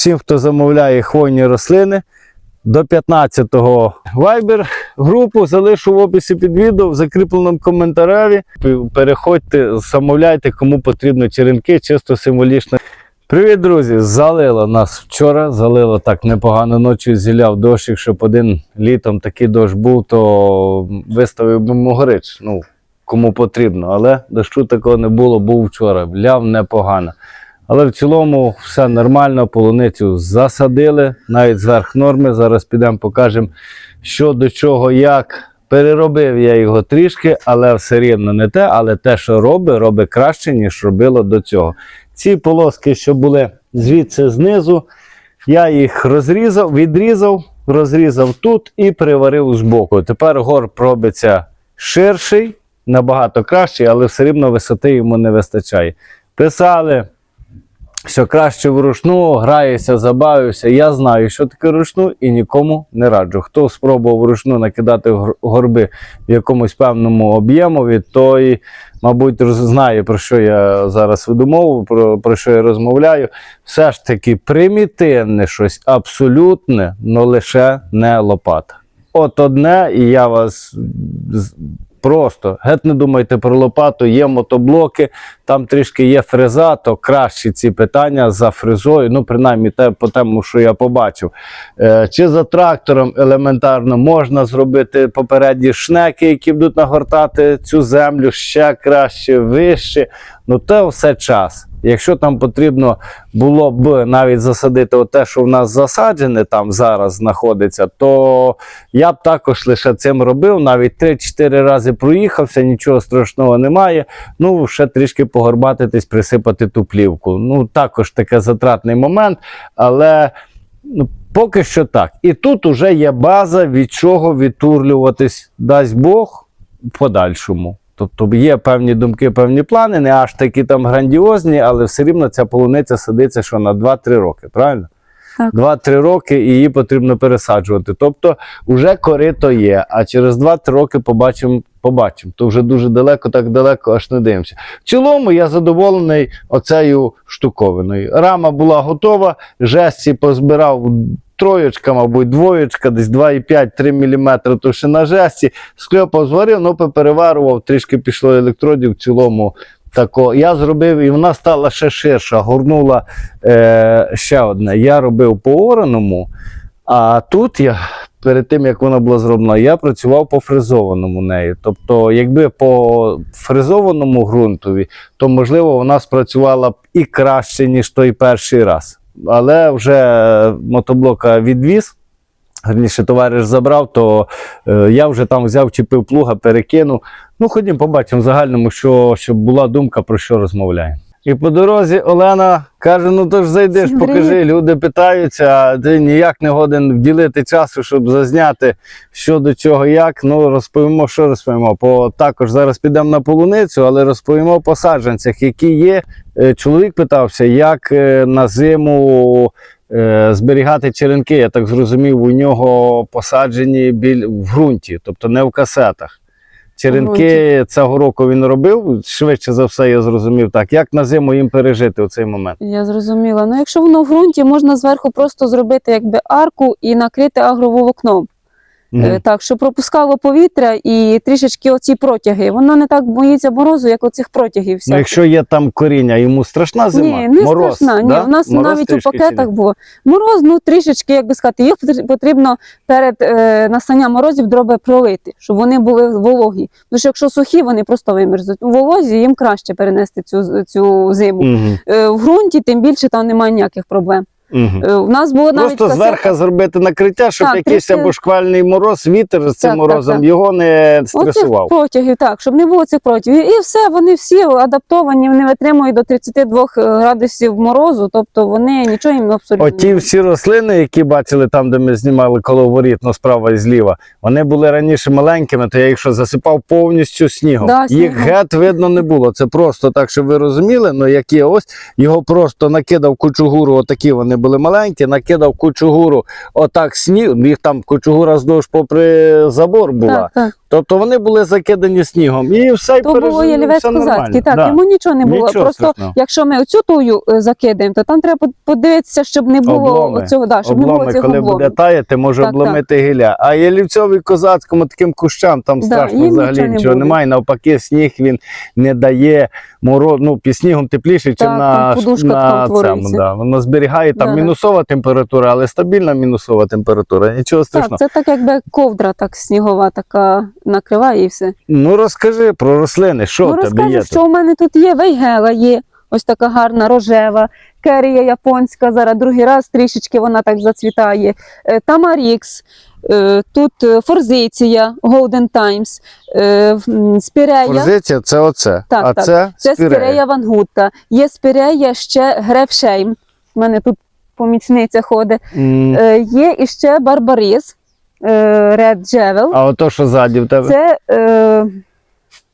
всім, хто замовляє хвойні рослини. До 15-го Viber групу залишу в описі під відео в закріпленому коментарі. Переходьте, замовляйте, кому потрібно черенки, чисто символічно. Привіт, друзі! Залило нас вчора, залило так непогано ночі, зіляв дощик, щоб один літом такий дощ був, то виставив би могорич. Ну, кому потрібно. Але дощу такого не було, був вчора. Ляв непогано. Але в цілому все нормально, полуницю засадили, навіть зверх норми. Зараз підемо покажемо, що до чого, як. Переробив я його трішки, але все рівно не те. Але те, що робить, робить краще, ніж робило до цього. Ці полоски, що були звідси знизу, я їх розрізав, відрізав, розрізав тут і приварив збоку. Тепер горб робиться ширший, набагато кращий, але все рівно висоти йому не вистачає. Писали що краще вручну, граєшся, забавився. Я знаю, що таке ручну і нікому не раджу. Хто спробував вручну накидати горби в якомусь певному об'ємові, той, мабуть, знає, про що я зараз веду мову, про, про що я розмовляю. Все ж таки примітивне щось абсолютне, але лише не лопата. От одне, і я вас просто геть не думайте про лопату, є мотоблоки, там трішки є фреза, то краще ці питання за фрезою, ну, принаймні те, по тому, що я побачив. Е, чи за трактором елементарно можна зробити попередні шнеки, які будуть нагортати цю землю ще краще, вище. Ну, це все час. Якщо там потрібно було б навіть засадити те, що в нас засаджене там зараз знаходиться, то я б також лише цим робив. Навіть 3-4 рази проїхався, нічого страшного немає. Ну, ще трішки погорбатитись, присипати ту плівку. Ну, також таке затратний момент, але ну, поки що так. І тут уже є база, від чого відтурлюватись, дасть Бог в подальшому. Тобто є певні думки, певні плани, не аж такі там грандіозні, але все рівно ця полуниця садиться що на 2-3 роки, правильно? Так. 2-3 роки і її потрібно пересаджувати. Тобто вже корито є, а через 2-3 роки побачимо, побачимо. То вже дуже далеко, так далеко аж не дивимося. В цілому я задоволений оцею штуковиною. Рама була готова, жесті позбирав троєчка, мабуть, двоєчка, десь 2,5-3 мм товщина жесті. Скльопав, зварив, ну попереварував, трішки пішло електродів в цілому. Тако. Я зробив, і вона стала ще ширша, горнула е, ще одне. Я робив по ораному, а тут я. Перед тим як вона була зроблена, я працював по фрезованому нею. Тобто, якби по фрезованому ґрунтові, то можливо вона спрацювала б і краще, ніж той перший раз. Але вже мотоблока відвіз. Гарніше товариш забрав, то е, я вже там взяв, чіпив плуга, перекинув. Ну, ходім, побачимо в загальному, що, щоб була думка, про що розмовляємо. І по дорозі Олена каже: ну то ж зайдеш, покажи. Люди питаються, а ти ніяк не годен вділити часу, щоб зазняти, що до чого, як. Ну, розповімо, що розповімо. По, також зараз підемо на полуницю, але розповімо по саджанцях, які є. Е, Чоловік питався, як е, на зиму е, зберігати черенки. Я так зрозумів, у нього посаджені біль в ґрунті, тобто не в касетах. Черенки цього року він робив, швидше за все, я зрозумів так. Як на зиму їм пережити у цей момент? Я зрозуміла. Ну, якщо воно в ґрунті, можна зверху просто зробити якби арку і накрити агроволокном. Е, Так, щоб пропускало повітря і трішечки оці протяги. Воно не так боїться морозу, як оцих протягів. Ну, всяких. якщо є там коріння, йому страшна зима? Ні, не Мороз, страшна. да? Ні, у нас Мороз навіть у пакетах було. Мороз, ну трішечки, як би сказати, їх потрібно перед е, настанням морозів дроби пролити, щоб вони були вологі. Тому що якщо сухі, вони просто вимерзнуть. У волозі їм краще перенести цю, цю зиму. Мгм, Е, в ґрунті, тим більше там немає ніяких проблем. Е, у нас було навіть Просто зверху зробити накриття, щоб Так, якийсь трішки- або шквальний мороз, вітер з цим Так, так, морозом так. його не Оцих стресував. протягів, так, щоб не було цих протягів. І все, вони всі адаптовані, вони витримують до 32 градусів морозу, тобто вони нічого їм абсолютно Оті всі рослини, які бачили там, де ми знімали коло воріт, ну, справа і зліва, вони були раніше маленькими, то я їх що засипав повністю снігом. Да, їх снігом. геть видно не було. Це просто так, щоб ви розуміли. Ну як є ось його просто накидав кучугуру, отакі вони були маленькі, накидав кучугуру, отак сніг, їх там кучугура здовж попри забор була. Так, так. Тобто вони були закидані снігом. І все й То було пережили, ялівець все нормально. козацький. Так, Да. йому нічого не було. Нічого Просто страшного. якщо ми оцю тую е, закидаємо, то там треба подивитися, щоб не було Обломи. оцього, да, щоб не було цих коли обломів. буде таяти, може Так, обломити гілля. А ялівцьові козацькому таким кущам там Да, страшно взагалі нічого нічого немає. Навпаки, сніг він не дає мороз. Ну, під снігом тепліше, ніж на, подушка на цьому. Да. Воно зберігає там Да. мінусова температура, але стабільна мінусова температура. Нічого страшного. Так, це так якби ковдра так снігова така накриває і все. Ну розкажи про рослини, що ну в тебе розкажу, є? що у мене тут є вейгела, є ось така гарна рожева, керія японська, зараз другий раз трішечки вона так зацвітає. Е, Тамарікс, тут е, форзиція, Golden Times, е, спірея. Форзиція це оце. Так, а так. це, Це спірея. спірея вангутта. Є спірея ще грефшейм. У мене тут помічниця ходить. Е, є іще Барбаріс, е, Red Jewel. А ото що ззаді в тебе? Це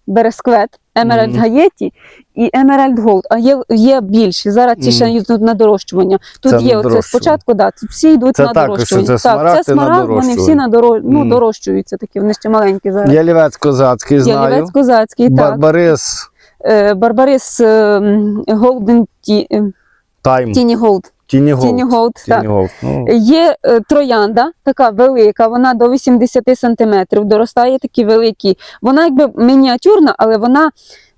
бересквет, Emerald Мгм. Гаєті і Emerald Gold. А є, є більші. Зараз ці ще Мгм. йдуть на дорощування. Тут Це є оце спочатку, да, тут всі йдуть Це на також, дорощування. це так, це смарагд, вони всі на доро... ну, Мгм. дорощуються такі, вони ще маленькі зараз. Ялівець козацький знаю. Ялівець козацький, так. Барбарис Е, Барбарис е, м, Golden Ті- е, Тайм. Тіні Голд. Тіні Голд. Тіні Голд, так. Тіні Голд. Ну, Є е, троянда, така велика, вона до 80 сантиметрів, доростає такі великі. Вона якби мініатюрна, але вона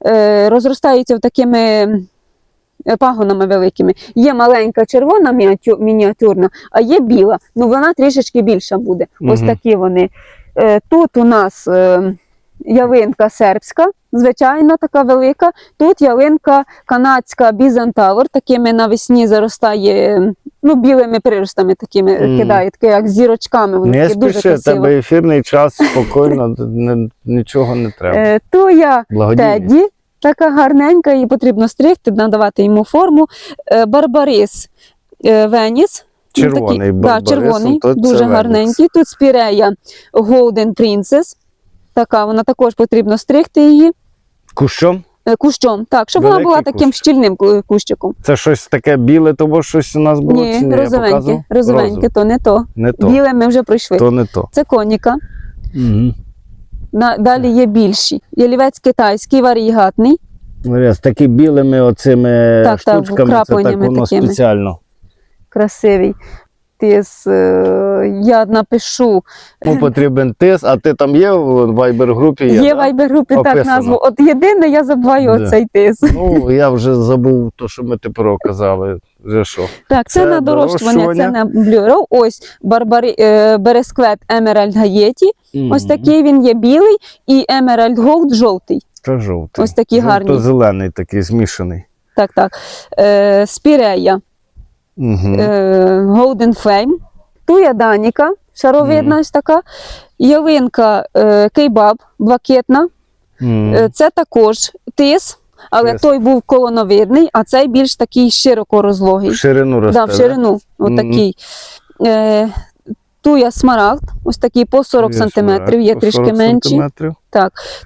е, розростається в такими е, пагонами великими. Є маленька червона мініатюрна, а є біла. Ну вона трішечки більша буде. Ось Мгм. такі вони. Е, тут у нас е, ялинка сербська, звичайна така велика. Тут ялинка канадська бізантавр, такими навесні заростає ну, білими приростами, такими Мгм. кидає, таке, як зірочками. Вони не такі дуже спіши, красиво. тебе ефірний час, спокійно, нічого не треба. Е, Туя Благодійність. Теді, така гарненька, її потрібно стригти, надавати йому форму. Е, Барбарис е, Веніс. Червоний такий, да, червоний, дуже гарненький. Тут спірея Golden Princess. Така, вона також потрібно стригти її Кущом? е, кущом. Так, щоб вона була таким кущ. щільним кущиком. Це щось таке біле, тому щось у нас було Ні? Розовеньке, розовеньке, то не то. Не то. Біле ми вже пройшли. То не то. Це коніка. Угу. На, далі є більші. Ялівець китайський, варігатний. З такими білими оцими Так, так, це так воно такими. спеціально. красивий. Тис, е, я напишу. Кому потрібен тис, а ти там є в вайбер-групі? Є, да? в вайбер-групі так Описано. назву. От єдине, я забуваю Да. оцей тис. Ну, я вже забув те, що ми тепер казали. Вже що? Так, це, Це на дорощування, це дорощування. на блюро. Ось барбарі, е, бересквет Емеральд Гаєті. Ось Мгм. такий він є білий, і Емеральд Голд жовтий. Це жовтий. Ось такі гарні. зелений такий змішаний. Так, так. Е, спірея Угу. е, Golden Flame. Туя Даніка, шаровидна ось така. Ялинка е, Кейбаб, блакитна. Е, Це також тис, але Тис. той був колоновидний, а цей більш такий широко розлогий. В ширину росте. Да, в ширину. Отакий. Е, туя смарагд, ось такий по 40 Є сантиметрів, є по трішки 40 менші. сантиметрів.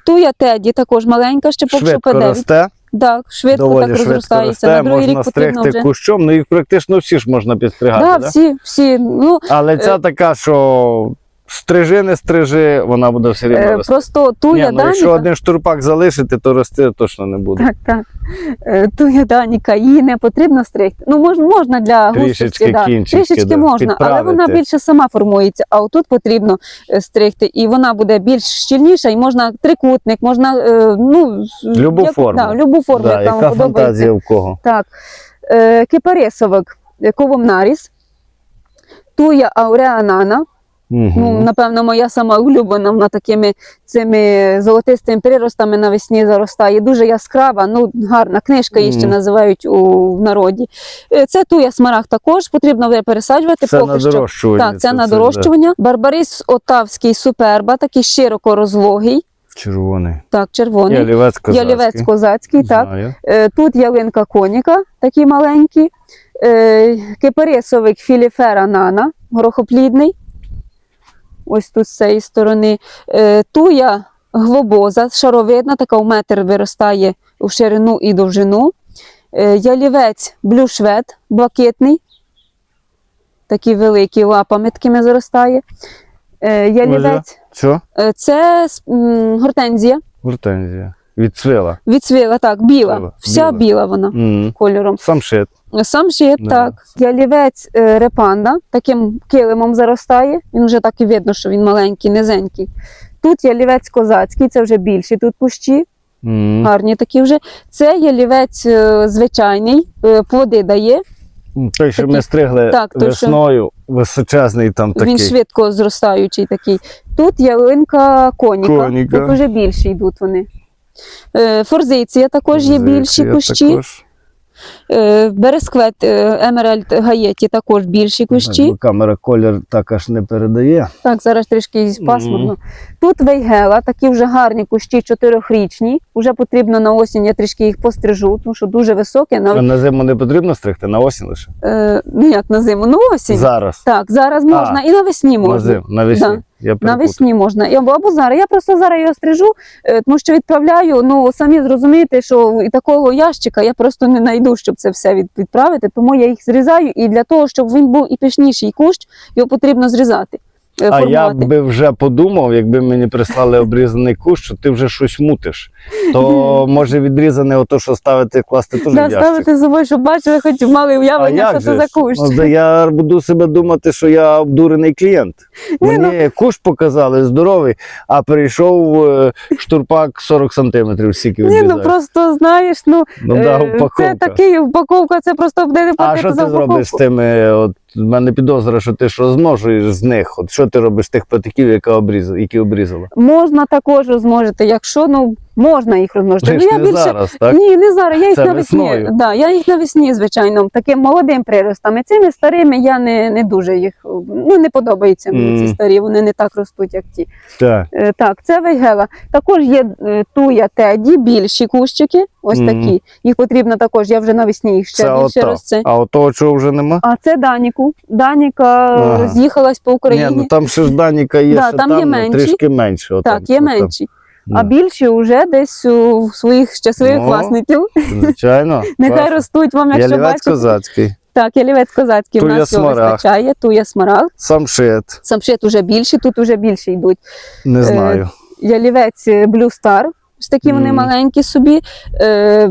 Туя теді також маленька, ще поки що Швидко росте, Так, швидко доволі так швидко розростається. росте, На другий можна рік стригти вже. кущом, ну їх практично всі ж можна підстригати. Да, да? всі, всі. Ну, Але ця Е, така, що стрижи, не стрижи, вона буде все рівно е, рости. просто туя Ні, ну, якщо один штурпак залишити, то рости точно не буде. Так, так. Е, Туя Даніка, її не потрібно стригти. Ну, мож, можна для Трішечки густості, да. кінчики, трішечки да, можна, але вона більше сама формується, а отут потрібно е, стригти, і вона буде більш щільніша, і можна трикутник, можна е, ну, Любу форму. Да, любу форму, Да, яка вам подобається. фантазія в кого? Так. Е, кипарисовик, ковомнаріс, туя ауреанана, Угу. Ну, напевно, моя сама улюблена, вона такими цими золотистими приростами навесні заростає. Дуже яскрава, ну гарна книжка її ще називають у в народі. Е, Це туя смарагд також, потрібно вже пересаджувати Це поки на дорощування. Так, це, на дорощування. Барбарис отавський суперба, такий широко розлогий. Червоний. так, червоний. Ялівець козацький. Ялівець козацький, так. Знаю. Е, Тут ялинка коніка, такі маленькі. Е, Кипарисовик філіфера нана, горохоплідний. Ось тут з цієї сторони. Е, Туя глобоза, шаровидна, така в метр виростає у ширину і довжину. Е, Ялівець блюшвед, блакитний. такі великі лапами такими заростає. Е, ялівець. Це гортензія. Гортензія. Відцвіла. Відцвіла, так, біла. Біла, Вся біла. біла вона М. кольором. Сам шит. Сам шит, так. Ялівець е, репанда, таким килимом заростає. Він вже так і видно, що він маленький, низенький. Тут ялівець козацький, це вже більші тут кущі, М. гарні такі вже. Це ялівець е, звичайний, е, плоди дає. Той, що Такий. ми стригли Так, той, що- височезний там такий. Він швидко зростаючий такий. Тут ялинка коніка. Коніка. Тут вже більші йдуть вони. Е, Форзиція також є більші кущі. також. Е, Бересквет, е, Емеральд Гаєті також більші кущі. Бо Камера колір так аж не передає. Так, зараз трішки пасмурно. Тут вейгела, такі вже гарні кущі, чотирьохрічні. Уже потрібно на осінь, я трішки їх пострижу, тому що дуже високі. А На, на зиму не потрібно стригти, на осінь лише. е, ну як на зиму, на осінь. Зараз. Так, зараз можна і навесні На можна. зиму, навесні. Да. Я. Навесні можна. Я, Або, зараз. Я просто зараз його стрижу, е, тому що відправляю. Ну самі зрозумієте, що і такого ящика я просто не знайду, щоб це все відправити. Тому я їх зрізаю. І для того, щоб він був і пишніший кущ, його потрібно зрізати. Е, А я би вже подумав, якби мені прислали обрізаний кущ, що ти вже щось мутиш. То може відрізане ото, що ставити, класти теж Да, ставити з собою, щоб бачили, хоч мали А уявлення, як що це за кущ. Ну, я буду себе думати, що я обдурений клієнт. Ні, ну- Мені кущ показали здоровий, а прийшов е, штурпак 40 сантиметрів, стільки Ні, ну просто знаєш, ну Ну да, е, це такий упаковка, це просто буде не А що ти зробиш з тими? От в мене підозра, що ти ж розмножуєш з них. От що ти робиш з тих патиків, яка обрізала, які обрізала? Можна також розмножити, якщо ну можна їх розмножити. Ти Ну я не більше зараз, так? ні, не зараз. Я їх Це навесні. весною. Да, я їх навесні, звичайно, таким молодим приростами. Цими старими я не, не дуже їх ну не подобаються мені Мгм. ці старі. Вони не так ростуть, як ті. Так. Е, Так, це вейгела. Також є е, туя теді, більші кущики, ось Мгм. такі. Їх потрібно також, я вже навесні їх ще Це більше росте. А от того, чого вже нема? А це Даніку. Даніка е, Ага. з'їхалась по Україні. Ні, ну там ще ж Даніка є, Да, ще там там, є менші. трішки менше. Отам, так, є отам. менші. Да. А більші вже десь у своїх щасливих Ну, власників. Звичайно. Нехай Класно. ростуть вам, якщо бачите. козацький, Так, ялівець козацький в нас його вистачає, туя смарагд. самшит, Самшит уже більші, тут уже більше йдуть. не Е, знаю. Ялівець е, Blue Star. Ось такі вони маленькі собі. Е,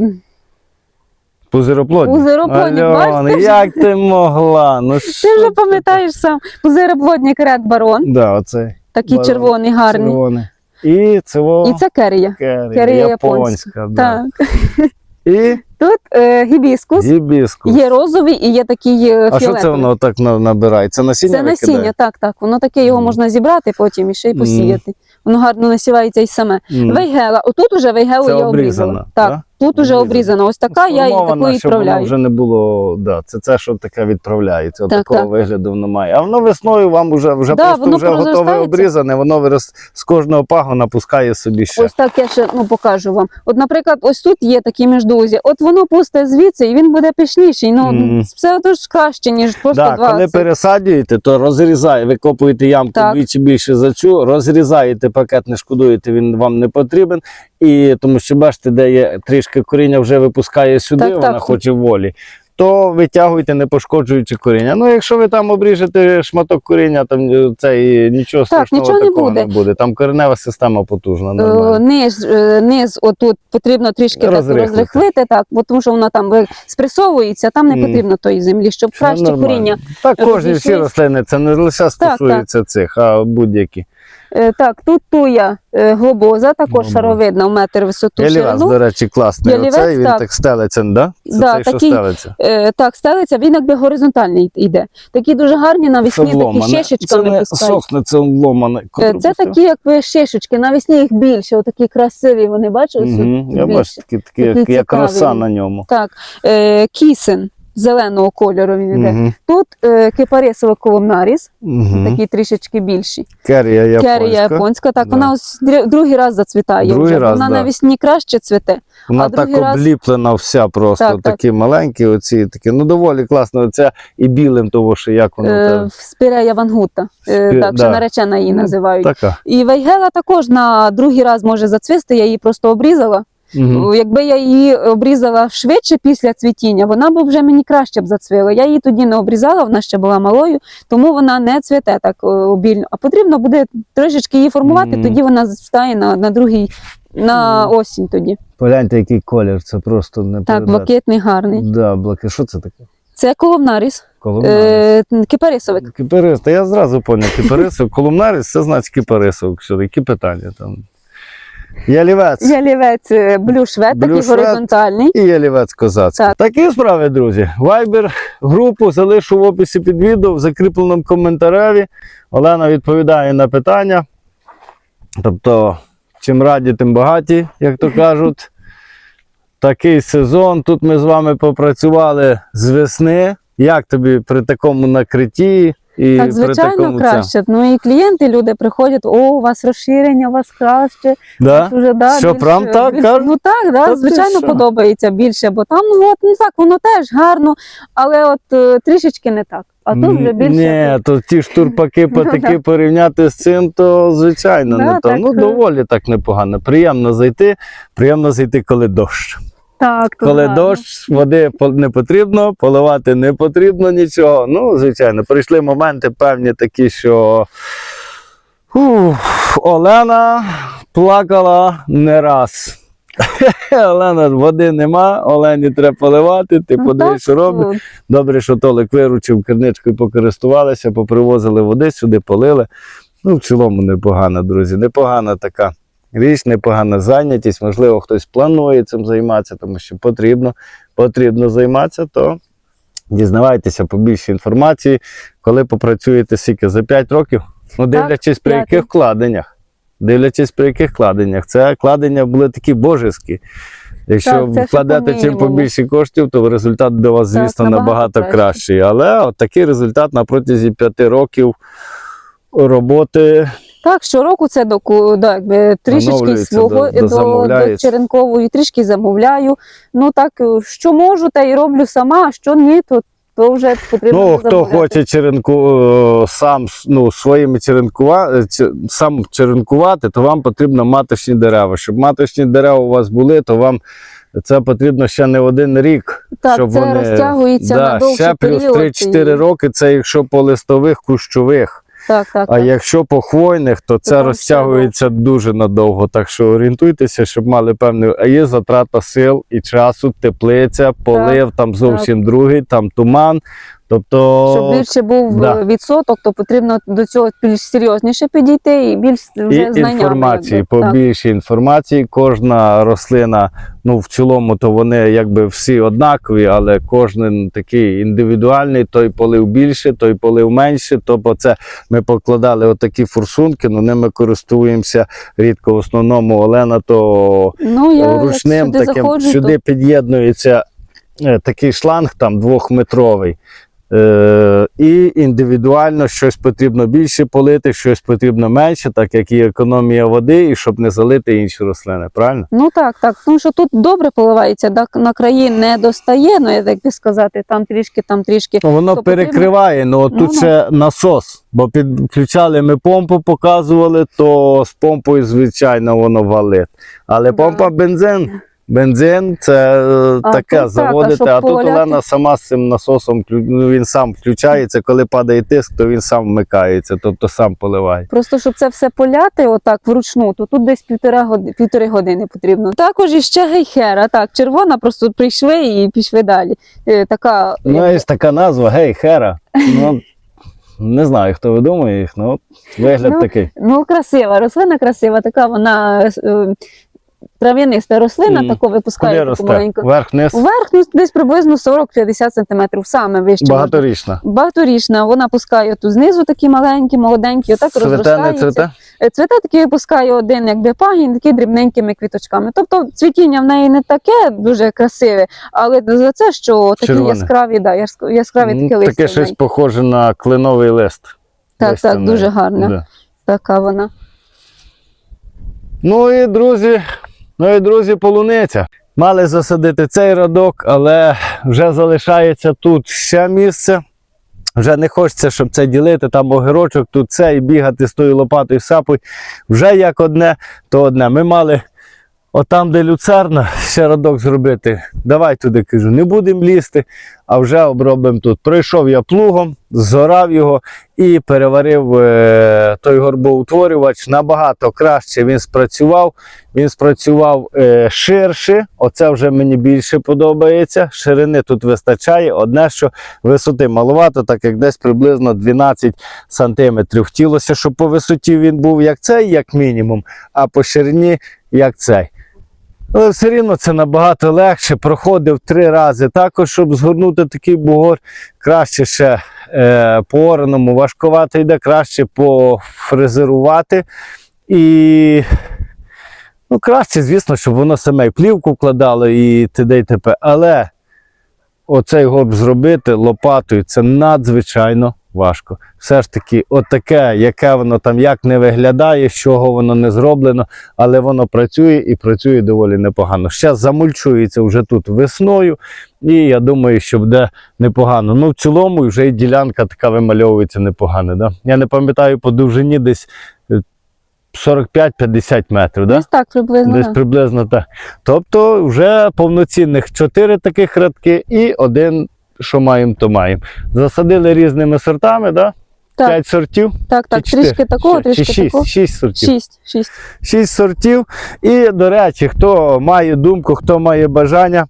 Пузироплодні. пузироплодні, Альон, бачите? як ти могла? Ну, що ти вже пам'ятаєш сам. Пузироплодник Ред Барон. Да, оцей. такий Барон, червоний, гарний. Червоний. І це. І це керія. керія, керія японська. Да. Так. І Тут е, гібіскус. гібіскус. Є розовий і є такий е, А що це воно так на- набирає? Це насіння Це насіння, викидає? так, так. Воно таке, його можна зібрати потім і ще й посіяти. Воно гарно насівається і саме. Вейгела, отут уже вейгелу я обрізала. Так, да? Тут уже Обрізана. Ось така, я її таку щоб відправляю. вже не було. Да, це це, що таке відправляється. Так, такого так. вигляду воно має. А воно весною вам вже, вже Да, просто вже готове обрізане, воно вирос з кожного пагона пускає собі ще. Ось так я ще ну, покажу вам. От, наприклад, ось тут є такі міждузі. От воно пусте звідси, і він буде пишніший. Ну, Мгм. все ж краще, ніж просто Да, коли пересаджуєте, то розрізає, ви копуєте ямку двічі більше за цю, розрізаєте пакет, не шкодуєте, він вам не потрібен. І тому що бачите, де є трішки коріння вже випускає сюди, Так, вона так. хоче волі. То витягуйте, не пошкоджуючи коріння. Ну, якщо ви там обріжете шматок коріння, там е, це і нічого страшного нічого не такого буде. не буде. Там коренева система потужна. Е, Нормально. Низ, е, низ отут потрібно трішки так Розрихлити. розрихлити, так, бо тому що вона там е, спресовується, там не потрібно тої землі, щоб краще нормально. коріння. Так, кожні всі рослини, це не лише стосується цих, а будь-які. Е, Так, тут туя е, глобоза, також Глобоза. шаровидна, в метр висоту Ялівець, до речі, класний. Ялівець, Оцей він так. так стелиться, да? Це Да, цей, що стелиться. Е, так, стелиться, він якби горизонтальний йде. Такі дуже гарні навесні, такі Вломане. Це не пускають. сохне, це вломане. Е, Це пустив? такі, якби шишечки, навесні їх більше, отакі красиві, вони бачили? Мгм. Я бачу, такі, такі, Такі як роса на ньому. Так, е, кісен зеленого кольору він іде. Мгм. Тут е, кипарисова коломнаріс, Мгм. такі трішечки більші. Керія японська. Керія японська, так Да. вона ось другий раз зацвітає. Другий вже. раз, вона да. навесні краще цвіте. Вона а так раз- обліплена вся просто. Так, так. маленькі, оці такі. Ну доволі класно. Оце і білим, того, що як воно Е, те- Спірея вангута, е, так, да. ще наречена її Ну, називають. така. І Вайгела також на другий раз може зацвісти, я її просто обрізала. Мгм. Якби я її обрізала швидше після цвітіння, вона б вже мені краще б зацвіла. Я її тоді не обрізала, вона ще була малою, тому вона не цвіте так обільно. А потрібно буде трошечки її формувати, Мгм. тоді вона стає на, на другий. На осінь тоді. Погляньте, який колір, це просто не Так, блакитний гарний. Да, блаки. Що це таке? Це коловнаріс, Колумнарис. е, кипарисовик. Кипарис, та я зразу поняв, кипарисов. Колумнарис це значить кипарисов. Все, які питання там. Ялівець. Ялівець блюшвет, такий Блюшвет. горизонтальний. І ялівець козацький. Так. Такі справи, друзі. Вайбер групу залишу в описі під відео в закріпленому коментареві. Олена відповідає на питання. Тобто, чим раді, тим багаті, як то кажуть. Такий сезон. Тут ми з вами попрацювали з весни. Як тобі при такому накритті? І Так, при звичайно, такому це? краще. Ну і клієнти, люди приходять, о, у вас розширення, у вас краще. Да? Уже, да, Що, прям так кажуть? Ну так, да, Та звичайно, що? подобається більше, бо там ну, от, ну так, воно теж гарно, але от е, трішечки не так. А тут вже більше. Ні, то ті штурпаки потаки порівняти з цим, то звичайно Да, не то. Ну, е. доволі так непогано. Приємно зайти, приємно зайти, коли дощ. Так, тут Коли гарно. дощ, води не потрібно, поливати не потрібно нічого. Ну, звичайно, прийшли моменти певні такі, що Ух, Олена плакала не раз. Олена, води нема, Олені треба поливати, ти Ну, подивись, що робить. ну, Добре, що Толик виручив керничкою, покористувалися, попривозили води сюди, полили. Ну, в цілому непогано, друзі. Непогана така річ, непогана зайнятість. Можливо, хтось планує цим займатися, тому що потрібно, потрібно займатися, то дізнавайтеся побільше інформації, коли попрацюєте скільки за 5 років. Ну, дивлячись при п'ять. яких вкладеннях. Дивлячись при яких вкладеннях. Це вкладення були такі божеські. Якщо Так, вкладете чим побільше коштів, то результат до вас, Так, звісно, набагато набагато кращий. Але от такий результат на протязі п'яти років роботи. Так, щороку це до, да, якби, трішечки свого до- до, до, черенкової, трішки замовляю. Ну так, е, що можу, та й роблю сама, а що ні, то, то вже потрібно Ну, хто замовляти. хоче черенку, е, сам ну, своїми черенкува, сам черенкувати, то вам потрібно маточні дерева. Щоб маточні дерева у вас були, то вам це потрібно ще не один рік. Так, щоб це вони розтягується да, на довший ще плюс період. 3-4 і- роки. Це якщо по листових кущових. Так, так, А так. якщо по хвойних, то це розтягується дуже надовго. Так що орієнтуйтеся, щоб мали певний. А є затрата сил і часу, теплиця, полив, там зовсім другий, там туман. Тобто Щоб більше був да. е, відсоток, то потрібно до цього більш серйозніше підійти і більш вже і інформації, якби. Так. інформації. Кожна рослина, ну в цілому, то вони якби всі однакові, але кожен такий індивідуальний, той полив більше, той полив менше. Тобто це ми покладали отакі форсунки, ну ними користуємося рідко. В основному Олена то Ну, я ручним сюди таким заходжу, сюди під'єднується е, такий шланг там двохметровий. Е, і індивідуально щось потрібно більше полити, щось потрібно менше, так як і економія води, і щоб не залити інші рослини. Правильно? Ну так, так. Тому що тут добре поливається, так, на краї не достає, ну як би сказати, там трішки, там трішки. Ну, Воно То потрібно- перекриває, ну от тут Ну, ще насос. Бо підключали ми помпу, показували, то з помпою, звичайно, воно валить. Але Да. помпа бензин. Бензин це е, А таке тут так, а заводити, щоб а, тут? Олена сама з цим насосом ну, він сам включається. Коли падає тиск, то він сам вмикається, тобто сам поливає. Просто щоб це все поляти отак вручну, то тут десь півтора годи, півтори години потрібно. Також іще гейхера, так, червона, просто прийшли і пішли далі. Е, така, Ну, є така назва, гей, хера. Ну, не знаю, хто видумує їх, ну от вигляд Ну, такий. ну, красива, рослина красива, така вона е, трав'яниста рослина, Мгм. таку випускає Куди таку росте? маленьку. Вверх-вниз, Вверх ну, десь приблизно 40-50 сантиметрів, саме вище. багаторічна. Багаторічна, вона пускає тут знизу такі маленькі, молоденькі, отак Цвете, не розростається. цвете? Е, такі випускає один, якби пагін, такі дрібненькими квіточками. Тобто цвітіння в неї не таке дуже красиве, але за це, що такі Червоне. яскраві, да, яск- яскраві такі листя. Таке в щось неї. похоже на кленовий лист. Так, Листя так, дуже гарна. Да. Така вона. Ну і друзі, ну і друзі, полуниця. Мали засадити цей радок, але вже залишається тут ще місце. Вже не хочеться, щоб це ділити, там огірочок, тут це і бігати з тою лопатою сапою. Вже як одне, то одне. Ми мали Отам, де люцерна, ще радок зробити. Давай туди кажу, не будемо лізти, а вже обробимо тут. Пройшов я плугом, зорав його і переварив е, той горбоутворювач набагато краще. Він спрацював. Він спрацював е, ширше. Оце вже мені більше подобається. Ширини тут вистачає. Одне, що висоти маловато, так як десь приблизно 12 сантиметрів. Хотілося, щоб по висоті він був як цей, як мінімум, а по ширині як цей. Але все рівно це набагато легше. Проходив три рази. Також, щоб згорнути такий бугор, краще ще е, по ораному, важкувато йде, краще пофрезерувати. І ну, краще, звісно, щоб воно саме і плівку вкладало і т.д. і т.п. Але оцей горб зробити лопатою це надзвичайно важко. Все ж таки, отаке, яке воно там як не виглядає, з чого воно не зроблено, але воно працює і працює доволі непогано. Ще замульчується вже тут весною, і я думаю, що буде непогано. Ну, в цілому вже і ділянка така вимальовується непогано. Да? Я не пам'ятаю по довжині десь е, 45-50 метрів. Да? Десь так приблизно. Десь да. приблизно так. Тобто вже повноцінних чотири таких радки і один, що маємо, то маємо. Засадили різними сортами, да? Так, П'ять сортів. так, так. чи? Трішки такого, Чи- трішки чи шість, такого. шість сортів. Шість, шість. Шість сортів. І, до речі, хто має думку, хто має бажання,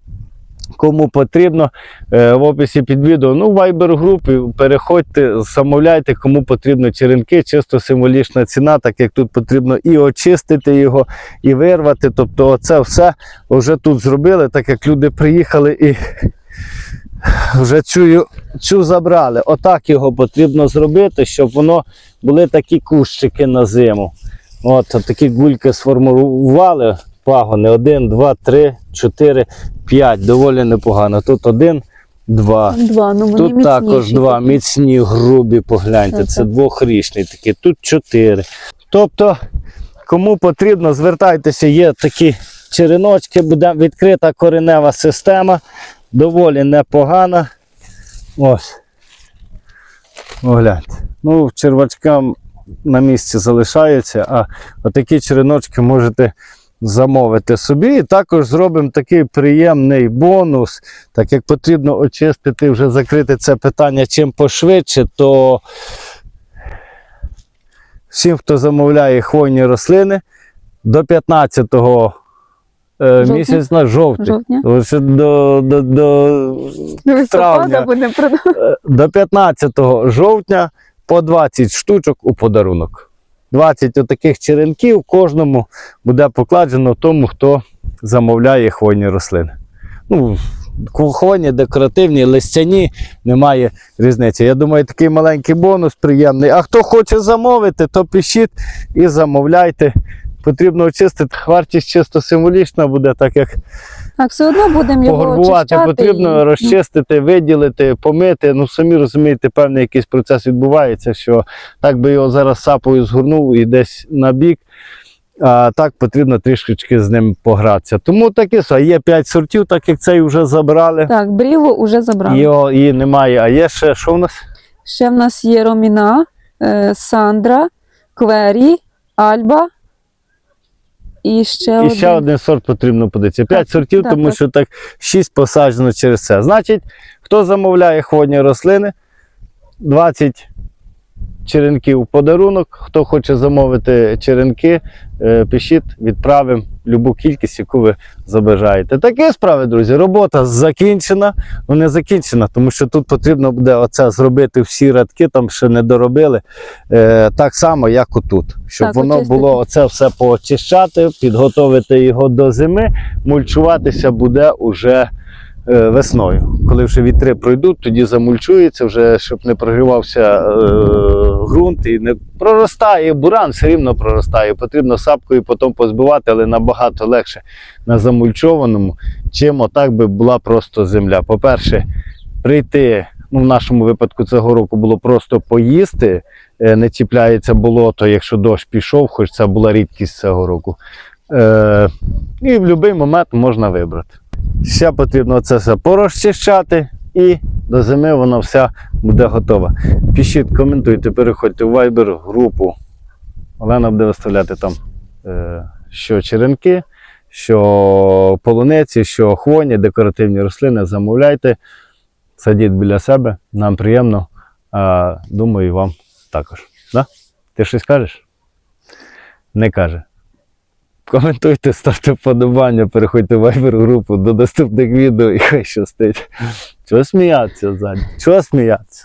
кому потрібно, е, в описі під відео, ну, в Viber групі переходьте, замовляйте, кому потрібно черенки, чисто символічна ціна, так як тут потрібно і очистити його, і вирвати. Тобто, це все вже тут зробили, так як люди приїхали і вже цю, цю забрали. Отак його потрібно зробити, щоб воно були такі кущики на зиму. От, от такі гульки сформували пагони. Один, два, три, чотири, п'ять. Доволі непогано. Тут один, два. Два, ну вони Тут міцніші також два міцні, грубі, погляньте. Так, Це так. двохрічний такі, тут чотири. Тобто, кому потрібно, звертайтеся, є такі череночки, буде відкрита коренева система, доволі непогана. Ось. Огляньте. Ну, червачкам на місці залишаються, а отакі череночки можете замовити собі. І також зробимо такий приємний бонус, так як потрібно очистити, вже закрити це питання чим пошвидше, то всім, хто замовляє хвойні рослини, до 15 е, Жовтня? місяця жовтня. Жовтня. Лише до, до, до Листопада травня. продавати. Е, до 15 жовтня по 20 штучок у подарунок. 20 отаких черенків кожному буде покладено тому, хто замовляє хвойні рослини. Ну, хвойні, декоративні, листяні, немає різниці. Я думаю, такий маленький бонус приємний. А хто хоче замовити, то пишіть і замовляйте. Потрібно очистити. Вартість чисто символічна буде, так як Так, все одно будемо його погорбувати очищати. потрібно і- розчистити, виділити, помити. Ну самі розумієте, певний якийсь процес відбувається, що так би його зараз сапою згорнув і десь на бік. А так потрібно трішечки з ним погратися. Тому таке все. Є 5 сортів, так як цей вже забрали. Так, бріву вже забрали. Його її немає. А є ще що в нас? Ще в нас є Роміна, е, Сандра, Квері, Альба. І ще, І один. ще один сорт потрібно подивитися. 5 Так, сортів, так, тому так. що так 6 посаджено через це. Значить, хто замовляє хвойні рослини, 20 черенків подарунок. Хто хоче замовити черенки, е, пишіть, відправимо любу кількість, яку ви забажаєте. Такі справи, друзі. Робота закінчена. Ну не закінчена, тому що тут потрібно буде оце зробити всі радки, там ще не доробили. Е, так само, як отут. Щоб Так, воно очистити. було оце все поочищати, підготовити його до зими. Мульчуватися буде уже весною. Коли вже вітри пройдуть, тоді замульчується, вже щоб не прогрівався е, ґрунт і не проростає. Буран все рівно проростає. Потрібно сапкою потім позбивати, але набагато легше на замульчованому, чим отак би була просто земля. По-перше, прийти. Ну, в нашому випадку цього року було просто поїсти, е, не чіпляється болото, якщо дощ пішов, хоч це була рідкість цього року. Е, і в будь-який момент можна вибрати. Ще потрібно це все порозчищати, і до зими воно все буде готове. Пишіть, коментуйте, переходьте в Viber групу. Олена буде виставляти там, е, що черенки, що полуниці, що хвойні, декоративні рослини, замовляйте, садіть біля себе, нам приємно. Думаю, вам також. Да? Ти щось кажеш? Не каже. Коментуйте, ставте вподобання, переходьте в вайбер-групу до наступних відео і хай щастить. Чого сміятися ззаді? Чого сміятися?